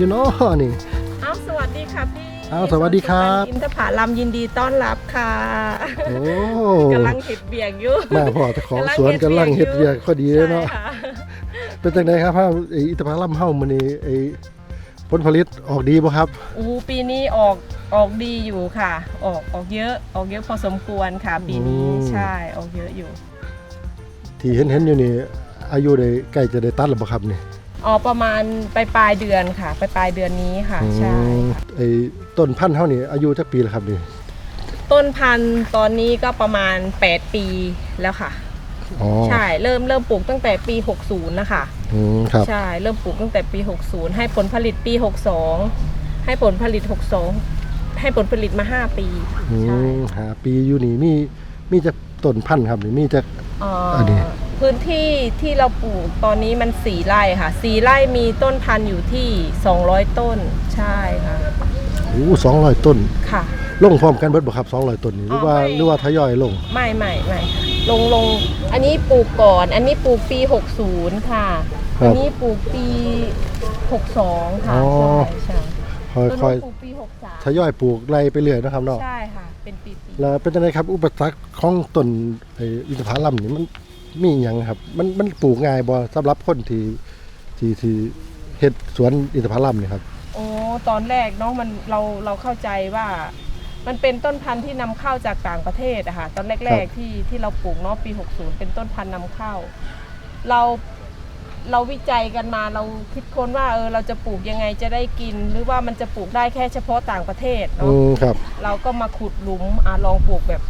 อยู่เนาะนี่เอาสวัสดีค่ะพี่อ้าวสวัสดีครับอินทผลัมยินดีต้อนรับค่ะโอ้กำลังเห็ดเบียงอยู่มาพ่อเจ้าของสวนกำลังเฮ็ดเวียกพอดีเลยเนาะใช่ค่เป็นจังไดครับพ่อไอ้อิตาพาลัมเฮามื้อนี้ไอ้ผลผลิตออกดีบ่ครับอู้ปีนี้ออกออกดีอยู่ค่ะ ออกออกเยอะออกเยอะพอสมควรค่ะ ปีนี้อืมใช่ออกเยอะอยู่ ที่เห็นเห็นๆอยู่นี่อายุได้ใกล้จะได้ตัดแล้วบ่ครับนี่ ออกประมาณปลายปลายๆเดือนค่ะปลายปลายๆเดือนนี้ค่ะ ใช่อืมไอ้ต้นพันธุ์เฮานี่อายุจักปีแล้วครับนี่ต้นพันธุ์ตอนนี้ก็ประมาณ 8 ปีแล้วค่ะ อ๋อใช่เริ่มเริ่มปลูกตั้งแต่ปี 60 นะคะ อืมครับ ใช่ เริ่มปลูกตั้งแต่ปี 60 ให้ผลผลิตปี 62 ให้ผลผลิต 62 ให้ผลผลิตมา 5 ปีอืใช่มหาปีอยู่นี่มีมีจักต้นพันธุ์ครับนี่มีจักเอ่ออันนี้ พื้นที่ที่เราปลูกตอนนี้มัน4ไร่ค่ะ4ไร่มีต้นพันธุ์อยู่ที่ 200 ต้นใช่ค่ะโอ้200ต้น ค่ะ ลงพร้อมกันเบิดบ่ครับ200ต้นนี่หรือว่าอ๋อไม่ หรือว่าทยอยลง ไม่ไม่ไม่ค่ะลงลงอันนี้ปลูกก่อน อันนี้ปลูกปี 60 ค่ะ ครับอันนี้ปลูกปี 62 ค่ะอ๋อ ใช่ใช่ค่อยต้นนู้นปลูกปีๆทยอยปลูกไล่ไปเรื่อยนะครับเนาะ63 ใช่ค่ะ เป็นปีปีแล้วเป็นจังไดครับ อุปสรรคของต้นไอ้อินทผลัมนี่มัน มีหยังครับ มันมันปลูกง่ายบ่สำหรับคนที่ที่ที่เฮ็ดสวนอินทผลัมนี่ครับ โอ้ตอนแรกเนาะมันเราเราเข้าใจว่า มันเป็นต้นพันธุ์ที่นำเข้าจากต่างประเทศอะค่ะตอนแรก ๆ ที่ที่เราปลูกเนาะปี 60 เป็นต้นพันธุ์นำเข้า เราเราวิจัยกันมาเราคิดค้นว่าเออเราจะปลูกยังไงจะได้กิน หรือว่ามันจะปลูกได้แค่เฉพาะต่างประเทศอืเนาะมครับ เราก็มาขุดหลุมอะลองปลูกแบบ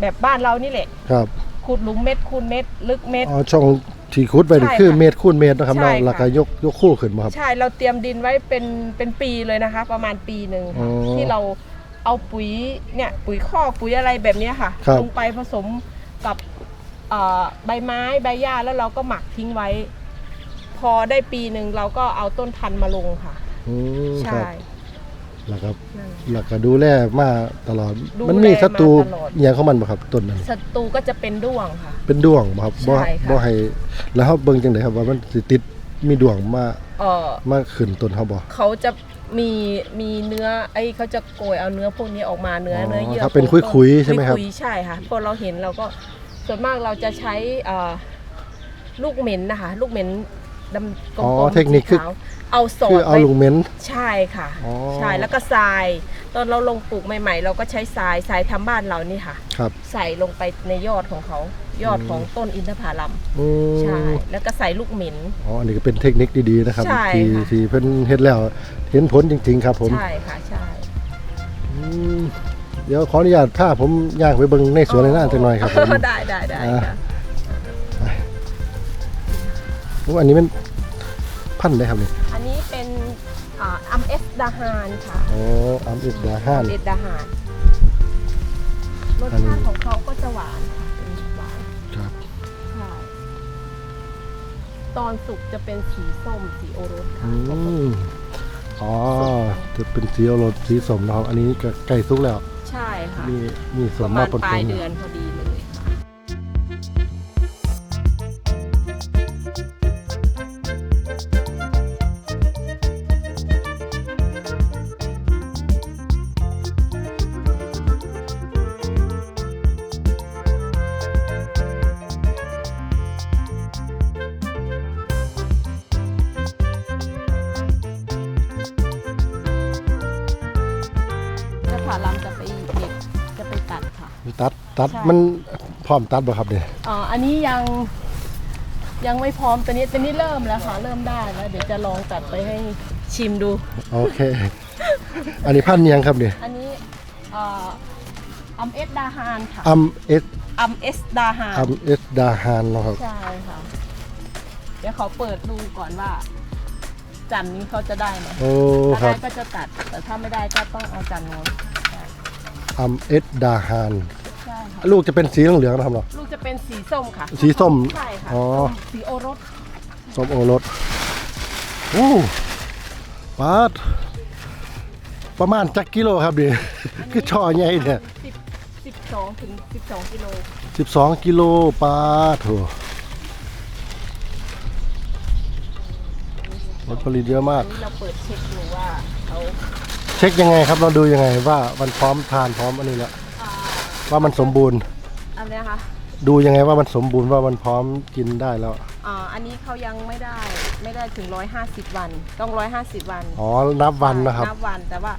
แบบบ้านเรานี่แหละ ครับ ขุดหลุมเม็ดคูณเม็ดลึกเม็ด อ๋อช่องที่ขุดไปนี่ใช่คือค่ะเมตรคูณเมตรนะครับใช่เนาะค่ะ แล้วก็ยกยกคู่ขึ้นมาครับ ใช่เราเตรียมดินไว้เป็นเป็นปีเลยนะคะ ประมาณปีหนึ่งค่ะอ๋อที่เราเอาปุ๋ยเนี่ยปุ๋ยคอกปุ๋ยอะไรแบบเนี้ยค่ะ ครับ ลงไปผสมกับเอ่อใบไม้ใบหญ้าแล้วเราก็หมักทิ้งไว้ พอได้ปีหนึ่งเราก็เอาต้นพันธุ์มาลงค่ะ อืมคใช่รับ แล้วก็นั่นแล้วก็ดูแลมาตลอด ดูมันมีแลศัตรูมาตลอด อหย่างของมันบ่ครับต้นนั้นศัตรูก็จะเป็นด้วงค่ะ เป็นดวงบ่ครับบ่ใช่ค่ะ บ่ให้แล้วเฮาเบิ่งจังไดครับว่ามันสิติดมีดวงมาเออมาขึ้นต้นเฮาบ่ เขาจะมีมีเนื้อไอ้เขาจะโกยเอาเนื้อพวกนี้ออกมาเนื้ออ๋อเนื้อเยื่อถ้าเป็นของต้คุยๆใช่ไหมครับคุยๆใช่ค่ะพอเราเห็นเราก็ส่วนมากเราจะใช้เอ่อลูกเหม็นนะคะ ลูกเหม็นดำกลอ๋อมๆเทคนิคคือสีขาว เอาสอคือดเอาไว้ลุงเม้นใช่ค่ะ อ๋อ ใช่แล้วก็ทราย ตอนเราลงปลูกใหม่ ๆ เราก็ใช้ทรายทรายทำบ้านเรานี่ค่ะ ครับ ใส่ลงไปในยอดของเขายอดของต้นอินทผลัมอืมใช่แล้วก็ใส่ลูกเหม็นอ๋ออันนี้ก็เป็นเทคนิคดีๆนะครับใช่ที่ค่ะที่เพิ่นเฮ็ดแล้วเห็นผลจริง ๆ ครับผมใช่ค่ะใช่อืมเดี๋ยวขออนุญาตพาผมย่างไปเบิ่งในสวนในหน้าจังหน่อยครับผม ได้ได้ได้อ่า ค่ะโอ้อันนี้มันพันธุ์ได้ครับนี่อันนี้เป็น อ่าอัมเอสดาฮานค่ะอ๋ออัมอิสดาฮานอัมเอสดาฮานรสอันนี้ชาติของเขาก็จะหวานค่ะเป็นหวานครับ ใช่ตอนสุกจะเป็นสีส้มสีโอรสค่ะอืมอ๋อ จะเป็นสีอรสสีสมนะครับ อันนี้ก็ใกล้สุกแล้ว ใช่ค่ะมีมีสปมระมามาณปนปลายๆเดือนพอดี ตัดตัดใช่มันพร้อมตัดบ่ครับเนี่ยอ่าอันนี้ยังยังไม่พร้อมตัวนี้ตัวนี้เริ่มแล้วค่ะเริ่มได้แล้วเดี๋ยวจะลองตัดไปให้ชิมดู โอเค อันนี้พันธุ์ยังครับเนี่ยอันนี้อ่าอัมเอสดาฮานค่ะอัมเอสอัมเอสดาฮานอัมเอสดาฮานเนาะครับใช่ค่ะ เดี๋ยวขอเปิดดูก่อนว่า จันทร์นี้เขาจะได้ไหมโอ้คถ้ารับได้ก็จะตัดแต่ถ้าไม่ได้ก็ต้องเอาจันทร์โน้นใช่อัมเอสดาฮานใช่ค่ะ ลูกจะเป็นสีเหลืองๆนะครับเนาะลูกจะเป็นสีส้มค่ะ สีส้ม ใช่ค่ะอ๋อส้มสีโอรสส้มโอรสโอ้ปาดประมาณจักกิโลครับดิคือช่อใหญ่เนี่ยสิบสิบสองถึงสิบสองกิโล12กิโลปาดโถผลผลิตเยอะมากอันนี้เราเปิดเช็คดูว่าเขาเช็คยังไงครับเราดูยังไงว่ามันพร้อมทานพร้อมอันนี้แล้วอ่า ว่ามันสมบูรณ์ อะไรนะคะดูยังไงว่ามันสมบูรณ์ว่ามันพร้อมกินได้แล้ว อ่าอันนี้เขายังไม่ได้ไม่ได้ถึงร้อยห้าสิบวัน ต้องร้อยห้าสิบวันอ๋อนับวันนะครับ นับวันแต่ว่า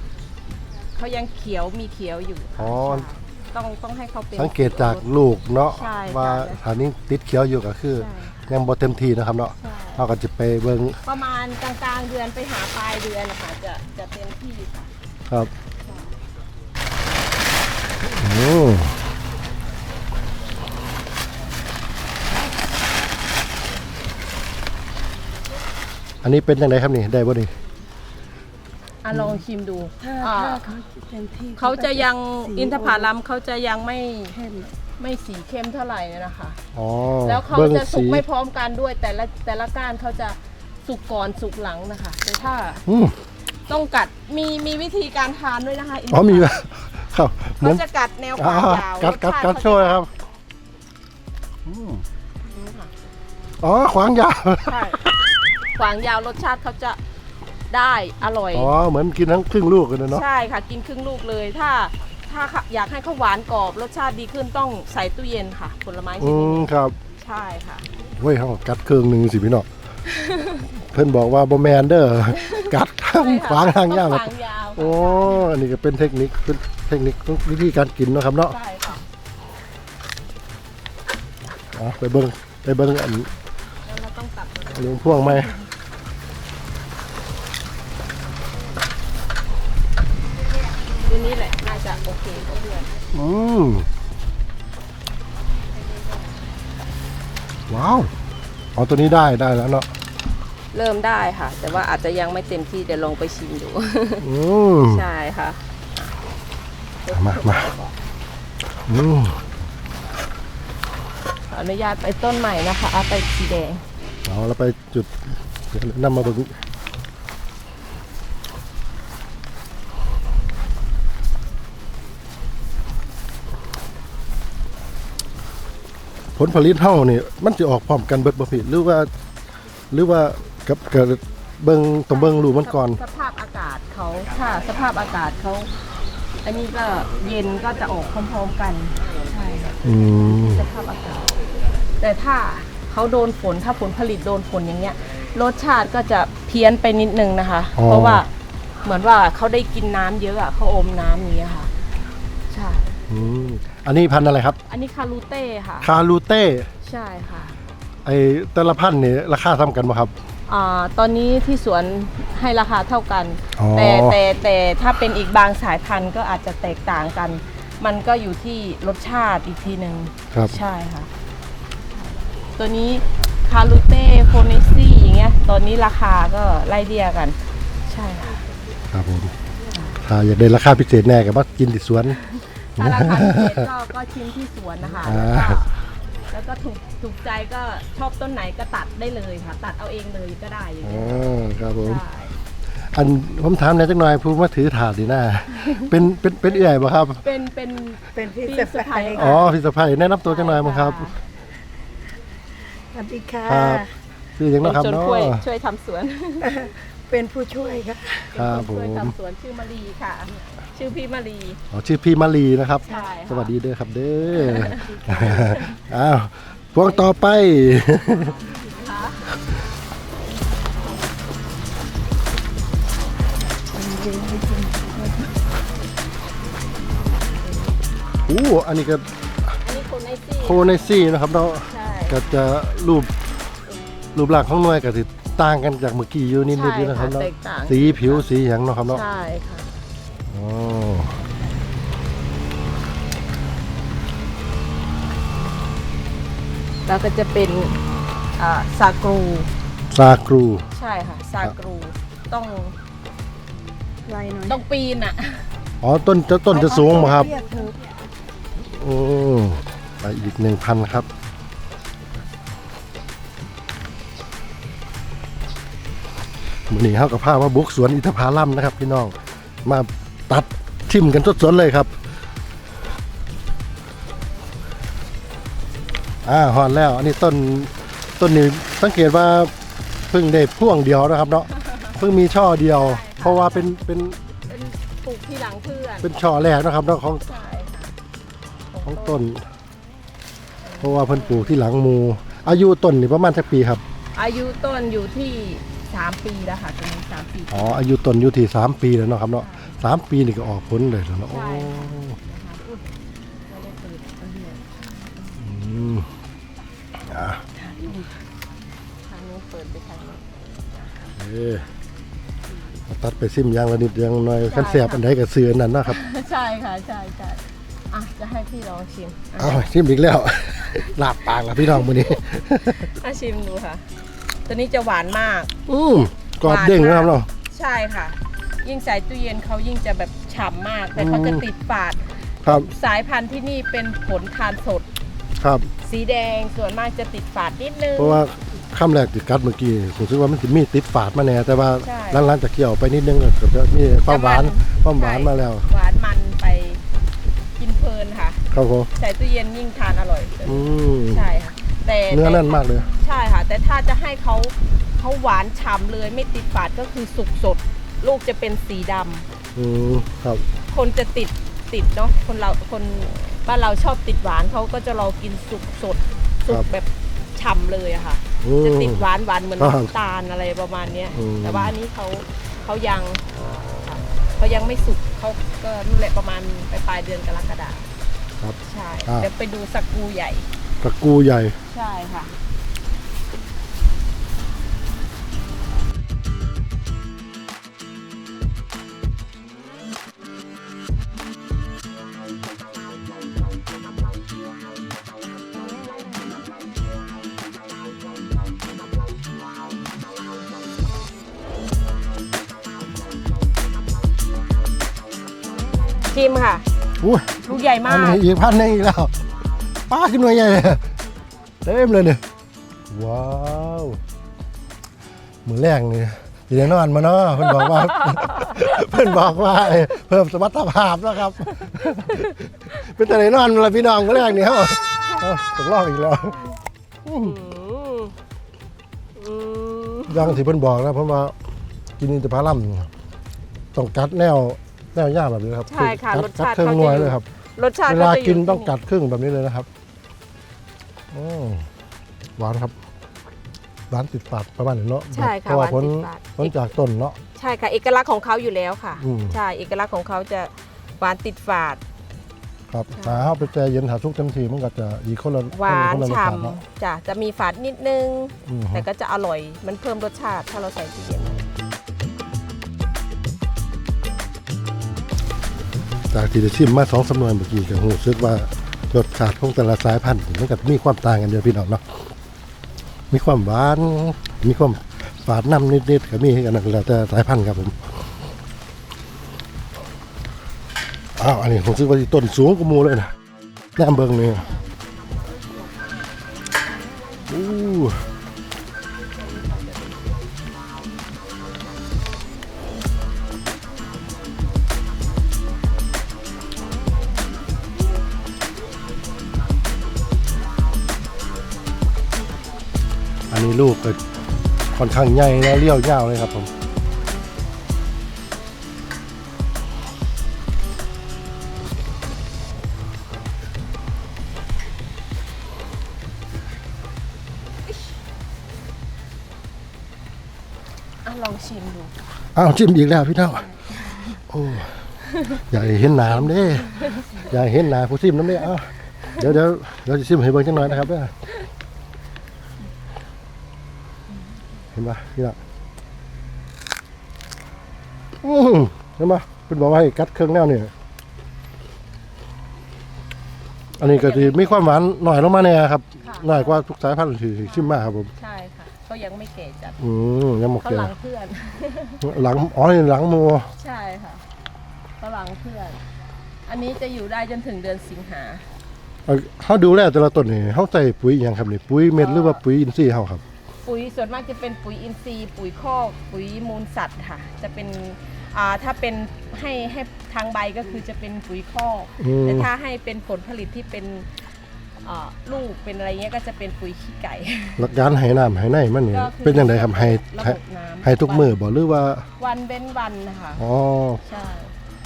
เขายังเขียวมีเขียวอยู่อ๋อ ใช่ต้องต้องให้เขาเป็น สังเกตจากลูกเนาะใช่ว่าใช่ฐานนี้ติดเขียวอยู่ก็คือ ใช่ยังบ่เต็มที่นะครับเนาะใช่เราก็จะไปเบิ่งประมาณกลางกลางๆเดือนไปหาปลายเดือนค่ะจะจะเต็มที่ค่ะครับโอ้อันนี้เป็นยังไงครับนี่ ได้บ่นี่ อะลองชิมดูถ้าอ่าถ้าเขาเต็มที่เขาจะยังสีอินทผลัมเขาจะยังไม่เข้มไม่สีเข้มเท่าไหร่นะคะ อ๋อแล้วเขาบิ่งจะสุกสีไม่พร้อมกันด้วยแต่ละแต่ละก้านเขาจะสุกก่อนสุกหลังนะคะแต่ถ้า อืม ต้องกัดมีมีวิธีการทานด้วยนะคะนทผอ๋อลัมีไหมครับเหมืเขาอนจะกัดแนวอ่าขวางยาวกัดกัดรสชาติกัดเขาจะช่วยครับอืมนี่ค่ะอ๋อขวางยาว ใช่ขวางยาวรสชาติเขาจะได้อร่อย อ๋อเหมือนกินทั้งครึ่งลูกกันเลยเนาะใช่ค่ะกินครึ่งลูกเลยถ้าถ้าอยากให้เขาหวานกรอบรสชาติดีขึ้นต้องใส่ตู้เย็นค่ะ ผลไม้ชอืนิดมนี้ครับใช่ค่ะ เว้ยเขากัดเครื่องหนึ่งสิพี่เนาะเพิ่นบอกว่าบ่แมนเด้อกัดทั้งใช่ค่ะขวางทางยาวต้องขวางยาวโอ้ อันนี้ก็เป็นเทคนิคเป็นเทคนิควิธีการกินเนาะครับเนาะใช่ค่ะอ๋อไปเบิ่งไปเบิ่งอันแล้วเราต้องตัดตัวนี้อันนี้พ่วงไหมตัวนี้แหละน่าจะโอเคกับเพื่อนอืมว้าวอ๋อตัวนี้ได้ได้แล้วเนาะ เริ่มได้ค่ะ แต่ว่าอาจจะยังไม่เต็มที่เดี๋ยวลองไปชิมดูอืมใช่ค่ะมามาอืมขออนุญาตไปต้นใหม่นะคะเอาไปสีแดงเอาแล้วไปจุดเดี๋ยวนำมาเบิ่งผลผลิตเท่านี่มันจะออกพร้อมกันเบิดบ่ผิดหรือว่า หรือว่า กับกับเบิ่งต้องเบิ่งรูมันก่อน สภาพอากาศเขาถ้าสภาพอากาศเขา อันนี้ก็เย็นก็จะออกพร้อมๆกันใช่ค่ะอืม สภาพอากาศ แต่ถ้าเขาโดนฝนถ้าผลผลิตโดนฝนอย่างเงี้ย รสชาติก็จะเพี้ยนไปนิดนึงนะคะเพราะว่าเหมือนว่าเขาได้กินน้ำเยอะอะเขาอมน้ำอย่างเงี้ยค่ะใช่อืมอันนี้พันธุ์อะไรครับ อันนี้คารูเต้ค่ะ คารูเต้ ใช่ค่ะ ไอแต่ละพันธุ์นี่ราคาเท่ากันบ่ครับ อ่าตอนนี้ที่สวนให้ราคาเท่ากัน อ๋อ แต่แต่แต่ถ้าเป็นอีกบางสายพันธุ์ก็อาจจะแตกต่างกัน มันก็อยู่ที่รสชาติอีกทีหนึ่งครับ ใช่ค่ะ ตัวนี้คารูเต้โคเนซี่อย่างเงี้ยตอนนี้ราคาก็ไล่เดียกัน ใช่ค่ะ ครับผมถ้าอยากได้ราคาพิเศษแน่ก็มากินที่สวน ถ้าราคาพิเศษก็ก็ชิมที่สวนนะคะอ่าแล้วก็ แล้วก็ถูกถูกใจก็ชอบต้นไหนก็ตัดได้เลยค่ะ ตัดเอาเองเลยก็ได้อย่างอ๋เงี้ยอครับผม ใช่อันผมถามหนอยจักหน่อยผู้มาถือถาดดีหน้า เป็นเป็นเป็นเอื่อยบ่ครับ เป็นเป็นเป็นพี่พี่สะสะพ้ายใภ้อ๋อพี่สะพายแนะนำตัวจังหน่อยมั้งครับ สวัสดีค่ะครับชื่อหยังเป็นเนาะครับจนเนาะช่วยช่วยทำสวน เป็นผู้ช่วยค่ะ ครับเป็นนช่วยผมทำสวนชื่อมารีค่ะ ชื่อพี่มารี อ๋อชื่อพี่มาลีนะครับ ใช่ค่ะ สวัสดีเด้อครับเด้อ อ้าวพวงต่อไปออู้อันนี้ก็อันนี้โคนไอซี่โคไนซี่นะครับเนาะใช่ก็จะรูปรูปร่างของหน่วยก็สิ ต่างกันจากเมื่อกี้อยู่นิดใช่ๆนะครับค่ะเนาะแตกต่าง สีผิวสีหยังเนาะครับเนาะใช่ค่ะ อ๋อแล้วก็จะเป็นอ่าซากรู ซากรู ใช่ค่ะ ซากรู ต้องไล่หน่อยต้องปีนอะ อ๋อต้นจะต้นจะสูงไหมครับเรียกเธอ โอ้ไปอีกหนึ่งพันครับ วันนี้เขากับผ้ามาบุกสวนอินทผลัมนะครับ พี่น้องมาตัดทิมกันสดๆเลยครับอ่าหอนแล้วอันนี้ต้นต้นนี้สังเกตว่าเพิ่งได้พ่วงเดียวนะครับเนาะเพิ่งมีช่อเดียว เพราะว่าเป็นเป็นเป็นปลูกที่หลังเพื่อนเป็นช่อแรกนะครับเนาะของใช่ค่ะของต้น เพราะว่าเพิ่นปลูกที่หลังหมู อายุต้นนี่ประมาณสักปีครับ อายุต้นอยู่ที่ 3ปีแล้วค่ะตอนนี้สามปี อ๋ออายุต้นอยู่ที่สามปีแล้วเนาะครับเนาะสามปีนี่ก็ออกผลเลยแล้วเนาะโอ้ใช่ค่ะ นะคะอุ๊ยไม่ได้เปิดอันเดียวอืมอะทางนู้นเปิดไปทางนู้น เอ้มาตัดไปซิมอยางละนิดอยางหน่อยขั้นแสบอันใดก็เสืออนนั่นเนาะครับใช่ค่ะใช่ใช่อะจะให้พี่ลองชิมอะเอาซิมอีกแล้ว ลาบปากแล้วพี่น้องมื้อนี้ อะชิมดูค่ะ ตัวนี้จะหวานมาก อืมกรอบเด้งนะครับเนาะ ใช่ค่ะ ยิ่งใส่ตู้เย็นเขายิ่งจะแบบฉ่ำมาก แต่เขาจะติดฝาด ครับ สายพันธุ์ที่นี่เป็นผลทานสด ครับ สีแดงส่วนมากจะติดฝาดนิดนึง เพราะว่าคำแรกติดกัดเมื่อกี้ผมคิดว่ามันจะมีติดฝาดมาแน่แต่ว่าใช่ หลังๆจากเกี่ยวไปนิดนึงก็จะมีความหวานความหวานมาแล้ว หวานมันไปกินเพลินค่ะ ครับผม ใส่ตู้เย็นยิ่งทานอร่อยอืม ใช่ค่ะ แต่เนื้อแน่นมากเลย ใช่ค่ะ แต่ถ้าจะให้เขาเขาหวานฉ่ำเลยไม่ติดฝาดก็คือสุกสด ลูกจะเป็นสีดำอืมครับคนจะติดติดเนาะคนเราคนบ้านเราชอบติดหวานเขาก็จะรอกินสุกสดสุครักบแบบฉ่ำเลยอะค่ะ อืมจะติดหวานหวานเหมือนครับน้ำตาลอะไรประมาณเนี้ย อืม แต่ว่าอันนี้เขาเขายังค่ะเขายังไม่สุกเขาก็นั่นแหละประมาณปลายปลายเดือนกรกฎาครับ ใช่ อ่า เดี๋ยวไปดูสักกูใหญ่ ตะกูใหญ่ ใช่ค่ะ ชิมค่ะ อุ้ยลูกใหญ่มาอันกนี้อีกพันหนึงอีกแล้ว ป้าขึ้นหน่วยใหญ่เลยเต็มเลยเนี่ยว้าวมือแรกนี่สีแน่นอนมาเนาะเพื่อนบอกว่า เพื่อนบอกว่าเอ้ยเพิ่มสมรรถภาพแล้วครับ เป็นแต่ไหนนอนมาละพี่น้องมือแรกนี่ครับเอาตกรอบอีกแล้วอืมอืมอยังที่เพิ่นบอกนะเพราะว่ากินอินทผลัมต้องกัดแนวแนวย่างแบบนี้ครับใช่ค่ะกัดรสกัดชาติเครื่องเขานวยจะอยู่เลยครับรสชาติเวลาจะยู่กินต้องที่กัดครึ่งแบบนี้เลยนะครับ อืมหวานครับหวานติดปากประมาณนี้เนาะใช่เพค่ะราะหว่าวานผลติดปาก ผลจากต้นเนาะ ใช่ค่ะเอกลักษณ์ของเขาอยู่แล้วค่ะ อืม ใช่เอกลักษณ์ของเขาจะหวานติดฝาด ครับหาเอาไปแจเย็นหาชุกเต็มทีมันก็จะอีกคนละหวานคนละรสฉ่ชาติเนาะำจ้ะจะมีฝาดนิดนึง อืมแต่ก็จะอร่อยมันเพิ่มรสชาติถ้าเราใส่ตู้เย็นจากที่ได้ชิมมาสองสำนวนเมื่อกี้ก็รู้สึกว่า รสชาติของแต่ละสายพันธุ์มันก็มีความต่างกันเดียวพี่น้องเนาะมีความหวาน มีความฝาดน้ำนิดๆก็มีให้กันนะแล้วแต่สายพันธุ์ครับผมอ้าวอันนี้ผมซื้อว่าต้นสูงกว่ามูเลยนะแนมเบิงนี่ ลูกก็ค่อนข้างใหญ่และเลี้ยวยาวเลยครับผมอะลองชิมดูอ้าวจิ้มอีกแล้วพี่เท่าโอ้อยากให้เห็นหน้ำเด้อยากให้เห็นหน้าผู้ซิมน้ำเด้เอ้าเดี๋ยวเดี๋ยวเดี๋ยวจะซิมให้เบิ่งจังหน่อยนะครับเด้อเห็นปะพี่น้องอือเห็นปะเป็นบอกว่าให้กัดเครื่องแนวนี่อันนี้ก็จะมีความหวานหน่อยลงมาเนี่ยครับค่ะ หน่อยกว่าทุกสายพันธุ์ที่ชิมมาครับผมใช่ค่ะเขายังไม่แก่จัดอืมยังหมกเขาเกลือหลังเพื่อน หลังอ๋อนี่หลังมัวใช่ค่ะเขาหลังเพื่อน อันนี้จะอยู่ได้จนถึงเดือนสิงหา เอาเขาดูแลแต่ละต้นนี่เขาใส่ปุ๋ยอหย่างครับนี่ปุ๋ยเม็ดหรือว่าปุ๋ยอินทรีย์เขาครับ ปุ๋ยส่วนมากจะเป็นปุ๋ยอินทรีย์ ปุ๋ยคอกปุ๋ยมูลสัตว์ค่ะ จะเป็นอ่าถ้าเป็นให้ให้ทางใบก็คือจะเป็นปุ๋ยคอกอืม แต่ถ้าให้เป็นผลผลิตที่เป็นอ่าลูกเป็นอะไรเงี้ยก็จะเป็นปุ๋ยขี้ไก่ หลักการให้น้ำให้ในมันนี่ก็คือเป็นยังไงครับให้ระให้บบน้ำให้ทุกมือบ่หรือว่าวันเว้นวันนะคะอ๋อใช่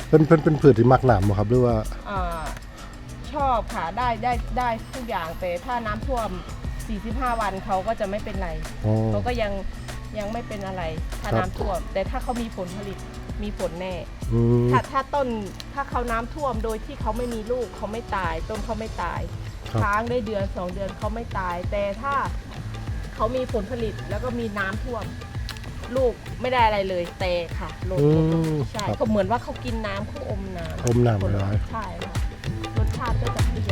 เป็นเป็นเป็นพืชที่มักน้ำบ่ครับหรือว่า อ่าชอบค่ะได้ได้ได้ทุกอย่างแต่ถ้าน้ำท่วม 45 วันเขาก็จะไม่เป็นไรอ๋อ เขาก็ยังยังไม่เป็นอะไรถ้าครับ น้ำท่วม แต่ถ้าเขามีผลผลิตมีผลแน่ อืมถ้าถ้าต้นถ้าเขาน้ำท่วมโดยที่เขาไม่มีลูกเขาไม่ตาย ต้นเขาไม่ตาย ครับค้างได้เดือนสองเดือนเขาไม่ตาย แต่ถ้าเขามีผลผลิตแล้วก็มีน้ำท่วม ลูกไม่ได้อะไรเลย แต่ค่ะโลดอืหมดมใช่ครับก็เหมือนว่าเขากินน้ำเขาอมน้ำอมน้ำไปเลยใช่ค่ะรสชาติก็จะเปลี่ยน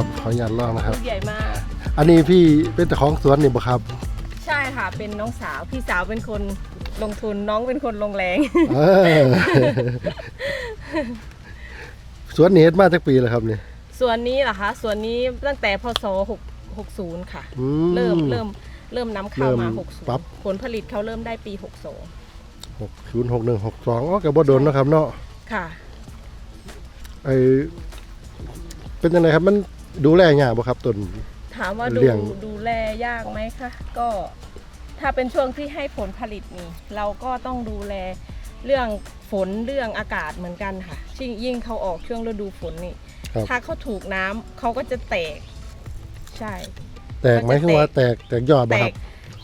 นลองนะครับ ขออนุญาตลองนะครับลูกใหญ่มาก อันนี้พี่เป็นเจ้าของสวนนี่บ่ครับ ใช่ค่ะ เป็นน้องสาวพี่สาวเป็นคนลงทุนน้องเป็นคนลงแรง เออ สวนนี้เฮ็ดมาจักปีแล้วครับนี่ส่วนนี้เหรอคะ ส่วนนี้ตั้งแต่พศ6 60 ค่ะ อื เริ่มเริ่มเริ่มนำเข้ามา เริ่มปรับ 60 ผลผลิตเขาเริ่มได้ปี หกศูนย์หกหนึ่งหกสองอ๋อก็บ่โดนเนาะครับเนาะ62 ค่ะ ไอเป็นยังไงครับมัน ดูแลยากบ่ครับต้น ถามว่าดูเลี้ยง ดูแลยากไหมคะก็ถ้าเป็นช่วงที่ให้ผลผลิตนี่ เราก็ต้องดูแลเรื่องฝนเรื่องอากาศเหมือนกันค่ะยิ่งยิ่งเขาออกช่วงฤดูฝนนี่ ครับถ้าเขาถูกน้ำเขาก็จะแตก ใช่ แตกไหมคือว่าแตกแตกยอดแตบ่ครักบ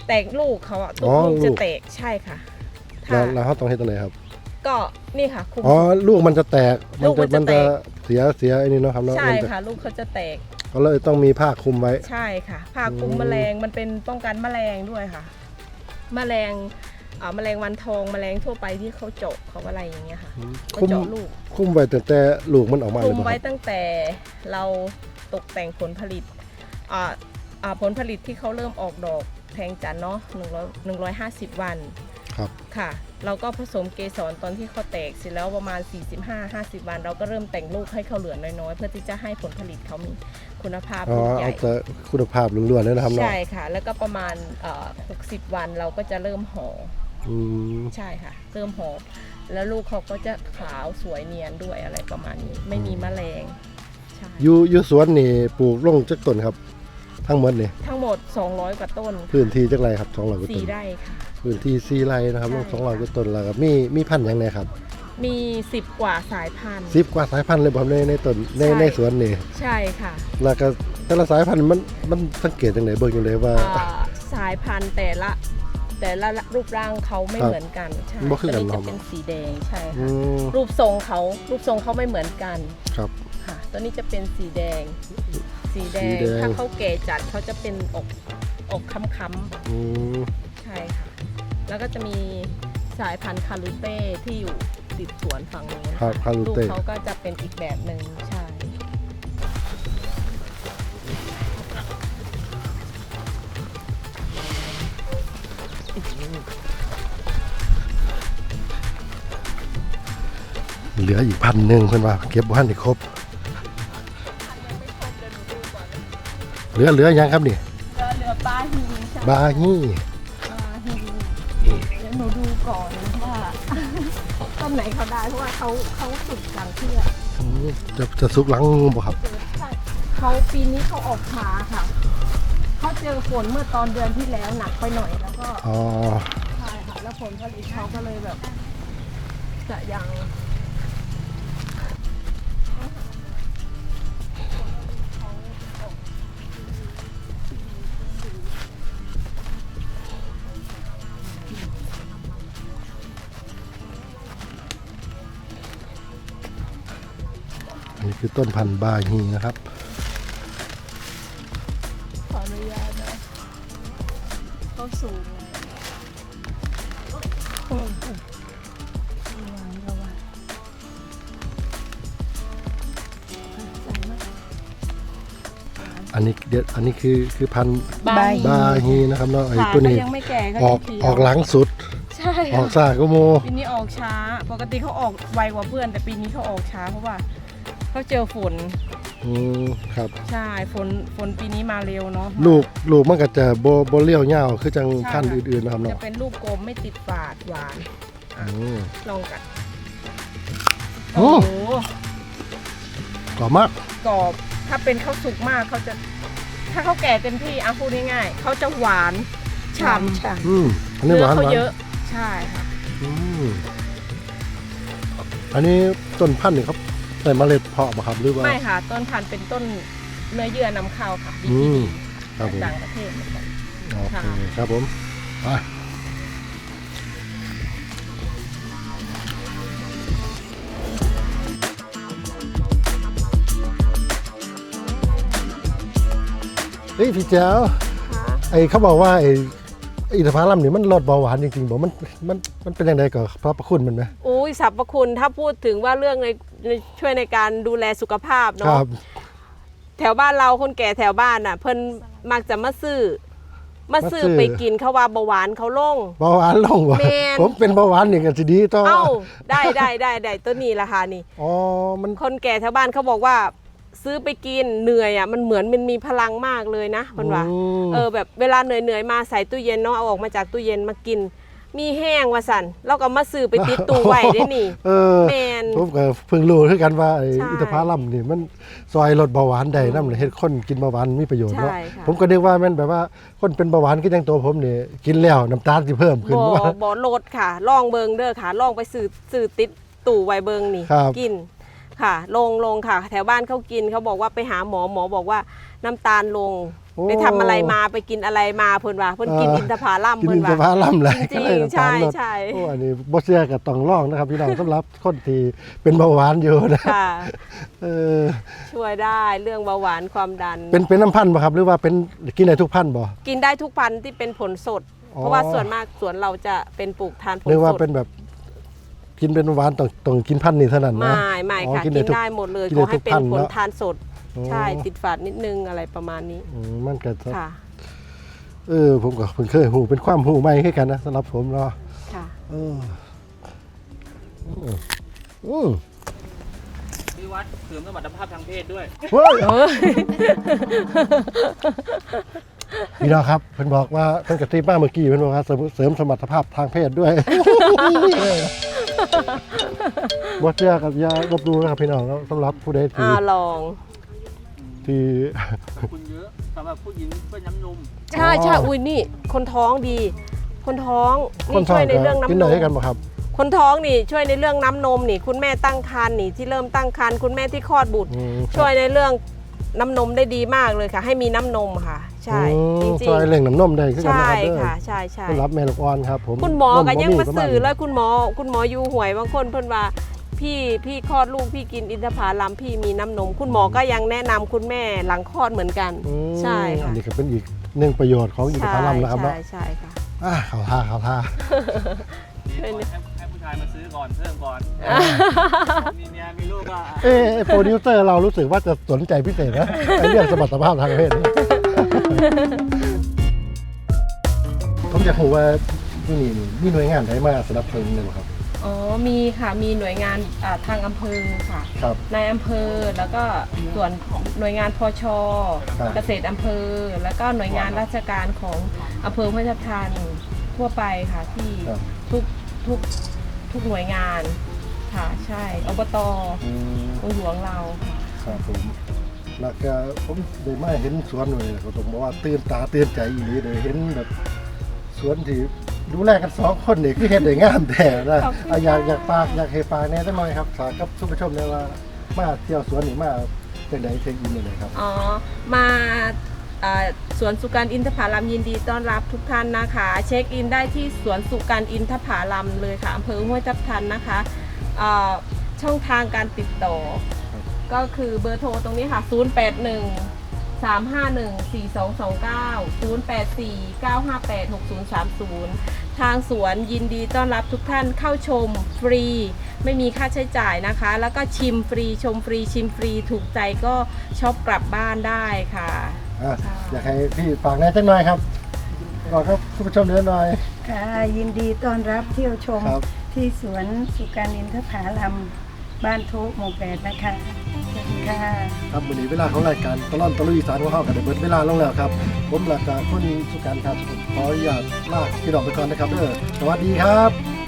แตกลูกเขาอะตัอ๋วอลูกลูจะก แตกใช่ค่ะถ้าแล้วแล้วเขาต้องเฮ็ดจังไดครับ ก็นี่ค่ะคุม อ๋อลูกมันจะแตกลูกมันจะมันแตจะก เสียเสียไอ้นี่เนาะครับเนาะใช่มันจะค่ะ ลูกเขาจะแตกก็เลยต้องมีผ้าคลุมไว้ ใช่ค่ะผ้าคลุมอืม แมลงมันเป็นป้องกันแมลงด้วยค่ะ แมลงอ่าแมลงวันทองแมลงทั่วไปที่เขาเจาะเขาอะไรอย่างเงี้ยค่ะเขาคลุมเจาะลูก คลุมไว้ตั้งแต่ลูกมันออกมาคเลลุยมบ่คไว้รับตั้งแต่เราตกแต่งผลผลิตอ่าอ่าผลผลิตที่เขาเริ่มออกดอกแทงจันทร์เนาะหนึ่งร้อยหนึ่งร้อยห้าสิบวัน ครับ ค่ะ เราก็ผสมเกสรตอนที่เขาแตกเสร็จแล้วประมาณ 45-50 วัน เราก็เริ่มแต่งลูกให้เขาเหลือน้อยๆ เพื่อที่จะให้ผลผลิตเขามีคุณภาพอ๋อลูกใหเอาญ่ แต่คุณภาพล้วนๆเลยนะครับเนาะใช่ค่ะ แล้วก็ประมาณเอ่อ60 วันเราก็จะเริ่มห่อ อืม ใช่ค่ะ เริ่มห่อแล้วลูกเขาก็จะขาวสวยเนียนด้วยอะไรประมาณนี้ ไม่มีแมลงใช่อยู่อยู่สวนนี่ปลูกลงจักต้นครับ ทั้งหมดนี่ทั้งหมด 200 กว่าต้นพื้นที่จักไรครับ200กว่าสี่ต้นไร่ค่ะ พื้นที่4ไร่นะครับลงใช่200กว่าต้นแล้วก็มีมีพันธุ์หยังไงครับมี 10 กว่าสายพันธุ์10กว่าสายพันธุ์เลยบ่ครับในในต้นในใช่ ในสวนนี่ใช่ค่ะแล้วก็แต่ละสายพันธุ์มันมันสังเกตจังไดเบิ่งจังไดว่าอ่าสายพันธุ์แต่ละ แต่ละรูปร่างเขาไม่ครับเหมือนกันใช่บ่คือกันตัวนี้เนาะจะเป็นสีแดงใช่อืค่ะมรูปทรงเขารูปทรงเขาไม่เหมือนกันครับ ค่ะ ตัวนี้จะเป็นสีแดง สีแดสีงแดง ถ้าเขาแก่จัดเขาจะเป็นออกออกค้ำอืมๆใช่ค่ะ แล้วก็จะมีสายพันธุ์คารูเต้ที่อยู่ติดสวนฝั่งนู้นครับคารูลูกเต้เขาก็จะเป็นอีกแบบหนึ่งใช่ เหลืออีกพันหนึ่งเพิ่นว่าเก็บบ่ทันได้ครบ เหลือเหลือยังครับนี่ก็เหลือปลาหินใช่บาฮี่ปลาหินเดี๋ ยวหนูดูก่อนว่าต้นไหนเขาได้เพราะว่าเขาเขาฝึกหลังเพื่ออืมจะจะสุกหลังบ่ครับ ใช่เขาปีนี้เขาออกช้าค่ะเขาเจอฝนเมื่อตอนเดือนที่แล้วหนักไปหน่อยแล้วก็อ๋อ ใช่ค่ะแล้วผลผลิตเขาก็เลยแบบ จะยัง คือต้นพันธุ์บาฮีนะครับ ขออนุญาตนะเขาสูงอันนี้เดี๋ยวอันนี้คือคือพันธุ์บายบาฮีนะครับเนาะไอ้ขาตัวก็นี้ยังไม่แก่ก็ออกยังเขียวออกหลังสุด ใช่ออกค่ะซากก็โม ปีนี้ออกช้า ปกติเขาออกไวกว่าเพื่อน แต่ปีนี้เขาออกช้าเพราะว่า เขาเจอฝนอืมครับ ใช่ฝนฝนปีนี้มาเร็วเนาะลูกลูกมันก็จะโบโบเลี้ยวยาวคือจังใช่พันธุ์ค่ะอื่นๆนะครับจะเนาะเป็นลูกกลมไม่ติดฝาดหวานอืม ลองกันโอ้โอ้โหกรอบมากกรอบถ้าเป็นข้าวสุกมากเขาจะ ถ้าเขาแก่เต็มที่อะพูดง่ายๆเขาจะหวานฉ่ำอืมอันนี้เนื้หอวานเขาหวานเยอะ ใช่ค่ะอืมอันนี้ต้นพันธุ์นี่ครับ ใส่เมล็ดเพาะบ่ครับหรือว่า ไม่ค่ะ ต้นพันธุ์เป็นต้นเนื้อเยื่อนำเข้าค่ะ อื BTD มครับผม ต่างประเทศเหมือนกัน โอเคค่ะครับผมไปเฮ้ยพี่เจ้าไอ้เขาบอกว่าไอ้อินทผลัมนี่มันลดเบาหวานจริงๆบอกมันมันมันเป็นยังไงกับพระประคุณมันไหมอุ้ ยสรรพคุณ ถ้าพูดถึงว่าเรื่องในในช่วยในการดูแลสุขภาพคเนาะรับ แถวบ้านเราคนแก่แถวบ้านน่ะ เพิ่นมักจะมาซื้อมาซื้อมาซื้อ ไปกินเขาว่าเบาหวานเขาลง เบาหวานลงวะแม่น ผมเป็นเบาหวานนี่กันสิดีต่อเอ้าได้ได้ได้ได้ตัวนี้ราคานี่ อ๋อมันคนแก่แถวบ้านเขาบอกว่า ซื้อไปกินเหนื่อยอะมันเหมือนมันมีพลังมากเลยนะคนว่ามเออแบบเวลาเหนื่อยเหนื่อยๆมาใส่ตู้เย็นเนาะเอาออกมาจากตู้เย็นมากิน มีแห้งว่าสันแล้วก็มาซื้อไปติดตู้ไว้ได้นี่เออแมนผมก็เพิ่งรู้คือกันว่าไอ้ใช่อินทผลัมนี่มันซอยลดเบาหวานได้นำเฮ็ดคนกินเบาหวานมีประโยชน์เนาะใช่ค่ะผมก็นึกว่ามันแบบว่าคนเป็นเบาหวานก็ยังตัวผมนี่กินแล้วน้ำตาลสิเพิ่มขึ้นบ่ว่าบ่โหลดค่ะลองเบิงเด้อค่ะลองไปซื้อซื้อติดตู้ไว้เบิงนี่ครับกินค่ะ ลงลงค่ะ แถวบ้านเขากินเขาบอกว่าไปหาหมอหมอบอกว่าน้ำตาลลงโอ้ ไปทำอะไรมาไปกินอะไรมาเพิ่นว่าเพิ่นกินเอออิอินทผลัมกินเพิ่อินนทผว่าลัมเลยจริงก็เลยน้ำตาลลดใช่ใช่ โอ้อันนี้บ่เชื่อก็ต้องลองนะครับ พี่น้องสำหรับคนที่เป็นเบาหวานอยู่นะค่ะ เออช่วยได้เรื่องเบาหวานความดัน เป็นเป็นน้ำพันธุ์บ่ครับ หรือว่าเป็นกินได้ทุกพันธุ์บ่ กินได้ทุกพันธุ์ที่เป็นผลสด อ๋อ เพราะว่าส่วนมากสวนเราจะเป็นปลูกทานผลหรือว่าสดเป็นแบบกินเป็นหวานต้องต้องกินพันธุ์นี่เท่านั้นนะไม่ไม่อ๋อค่ะกิกินนได้ทุก ได้หมดเลยกินขได้อให้ทุกเป็นพันธุ์ผลเนอะ ทานสดอ๋อ ใช่ติดฝาดนิดนึงอะไรประมาณนี้อืมมันก็จะค่ะเออผมก็เพิ่งเคยหูเป็นความหูใหม่ให้กันนะสำหรับผมเนาะค่ะ เอออืมอืมที่วัดเสริมสมรรถภาพทางเพศด้วย เฮ้ย พี่น้องครับเพิ่นบอกว่าเพิ่นกระติบมาเมื่อกี้เพิ่นบอกว่าเสริมเสริมสมรรถภาพทางเพศด้วย บ่เชื่อกับอยาลบดูนะครับพี่น้องแล้วสำหรับผู้ใดที่อ่าลอง ที่คุณเยอะสำหรับผู้หญิงเพื่อนน้ำนมใช่ใช่อุ้ยนี่ คนท้องดี คนท้องคนนี่ท้อช่งวยในเรื่องกินน้ำนได้มให้กันบ่ครับ คนท้องนี่ช่วยในเรื่องน้ำนมนี่ คุณแม่ตั้งครรภ์นี่ที่เริ่มตั้งครรภ์คุณแม่ที่คลอดบุตร อืมช่วยในเรื่องน้ำนมได้ดีมากเลยค่ะ ให้มีน้ำนมค่ะ ใช่อืจมริซงอยเล่งน้ำนมได้คือๆกันนะใช่ครับเด้อค่ะ ใช่ใช่สำหรับแม่ลูกอ่อนครับผมคุณหมอก็ยังมาประสื่อณเลยคุณหมอ คุณหมออยู่หวยบางคนเพิ่นว่า พี่พี่คลอดลูกพี่กินอินทผลัมพี่มีน้ำนม คุณหมอก็ยังแนะนำคุณแม่หลังคลอดเหมือนกัน อืมใช่อัค่ะนนี้ก็เป็นอีกหนึ่งประโยชน์ของอินทผลัมนะครับใช่เนาะใช่ค่ะอะเขาท่าเขาท่าดีก่อนให้ให้ผู้ชายมาซื้อก่อนเพิ่มก่อน มีเมียมีลูกก็เอ๊ะไอ้โปรดิวเซอร์เรารู้สึกว่าจะสนใจพิเศษนะไอ้เรื่องสมรรถภาพทางเพศนี่ ผมอยากรู้ว่าที่นี่มีหน่วยงานไหนมาสนับสนุนหนึ่งครับ อ๋อ มีค่ะ มีหน่วยงานอ่าทางอำเภอค่ะ ครับในอำเภอ แล้วก็ส่วนหน่วยงานพชครับ เกษตรอำเภอ แล้วก็หน่วยงานราชการของอำเภอพระทานทั่วไปค่ะที่ครับทุกทุกทุกหน่วยงานค่ะ ใช่อบตอืมองหลวงเราค่ะ ครับผมแล้วก็ผมได้มาเห็นสวนเลยก็ต้องบอกว่าตื่นตาตื่นใจอีหลีเลยเห็นแบบสวนที่ ดูแลกันสองคนนี่คือเห็นได้งามแต่นะขอบคุณอะอยากค่ะอยากฝากอยากให้ฝากแหน่จังหน่อยครับฝากกับทุกผู้ชมเลยว่ามาเที่ยวสวนนี่มาเป็นไดเช็คอินเลยครับ อ๋อ มาเอ่อสวนสุการอินทผลัมยินดีต้อนรับทุกท่านนะคะ เช็คอินได้ที่สวนสุการอินทผลัมเลยค่ะอำเภอห้วยทับทันนะคะเอ่อช่องทางการติดต่อ ก็คือเบอร์โทรตรงนี้ค่ะ 081 351 4229 084 958 6030 ทางสวนยินดีต้อนรับทุกท่านเข้าชมฟรี ไม่มีค่าใช้จ่ายนะคะ แล้วก็ชิมฟรีชมฟรีชิมฟรีถูกใจก็ช็อปกลับบ้านได้ค่ะอะค่ะอยากให้พี่ฝากแหน่จังหน่อยครับบอกครับทุกผู้ชมเนื้อหน่อย ค่ะยินดีต้อนรับเที่ยวชมครับ ที่สวนสุการอินทผาลัม บ้านทุหมู่แปดนะคะสวัสดีค่ะ ครับวันนี้เวลาของรายการตลอดตะลุยอีสานของเฮากันได้เบิดเวลาลงแล้วครับ ผมหลักการคุณสุการครับผมขออนุญาตลาพี่น้องไปก่อนนะครับเด้อสวัสดีครับ